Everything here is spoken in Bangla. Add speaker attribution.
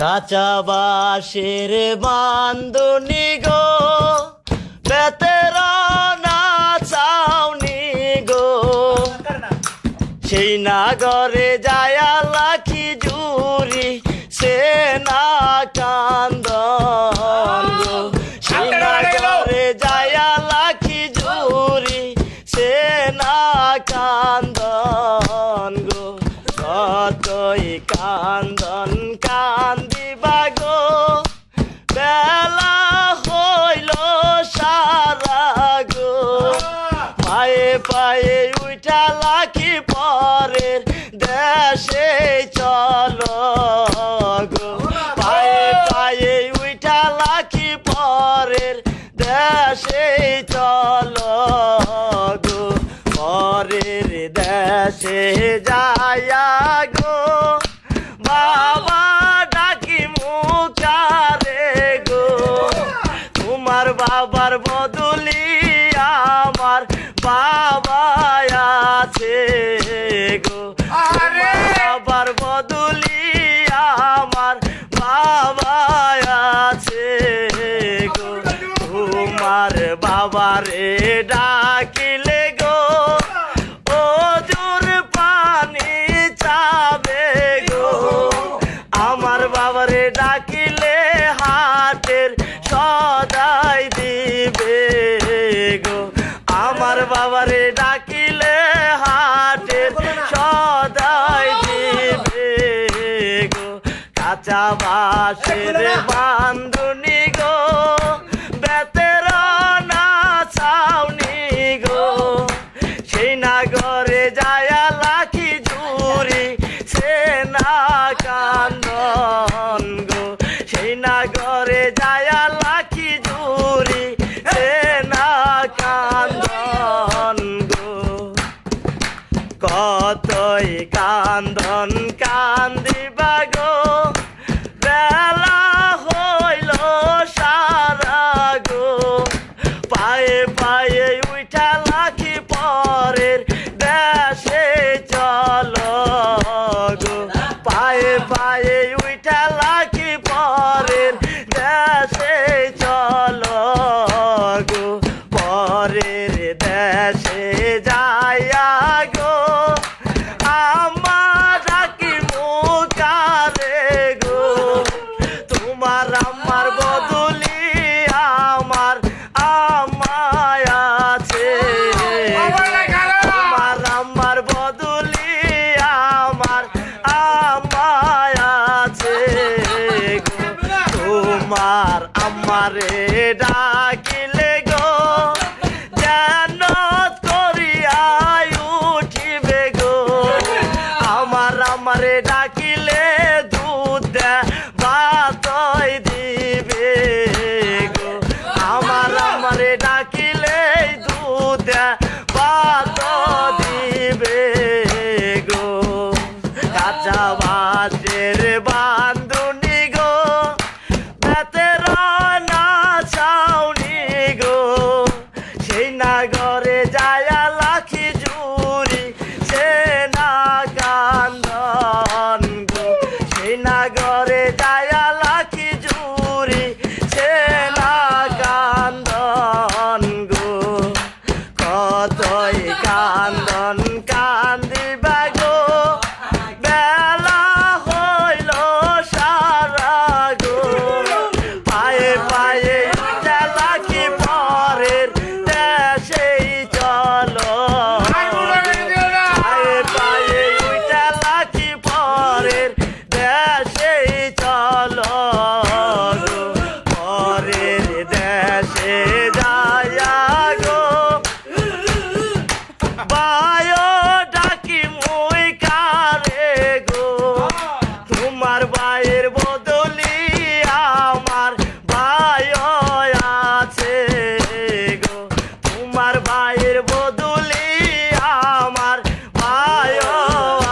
Speaker 1: কাঁচা বাঁশের বান্ধনি গো বেতের না চাউনি গো। সেই নাগরে যায়া লাখি পরের দেশে চলো গো? পায়ে পায়ে উঠা লাখি পরের দেশে চলো গো। পরের দেশে যায়া গো। বাবা ডাকি মুখারে গো। তোমার বাবার বদলি আমার বাবা আছে গো। বাবার বদলি আমার বাবা আছে গো। তোমার বাবারে ডাকিলে গো। ও জোর পানি চাবে গো। আমার বাবারে ডাকিলে হাতের সদাই দিবে গো। আমার বাবারে ডাকিলে কাঁচা বাসের বান্ধুনি গো বেতের না ছাউনি গো। সেই নাগরে যায়া লাখি জুরি সে না কান্দন গো। সেই নাগরে যায়া লাখি জুরি সে না কান্দন গো। কতই কান্দন কান্দিবা গো। পায়ে পায়ে উঠা লাখি পরের দেশে চলো গো। পায়ে পায়ে উঠা লাখি পরের দেশে চলো গো। পরের দেশে যাইয়া গো। আমার ডাকি মুখারে গো। তোমার আমার বদলি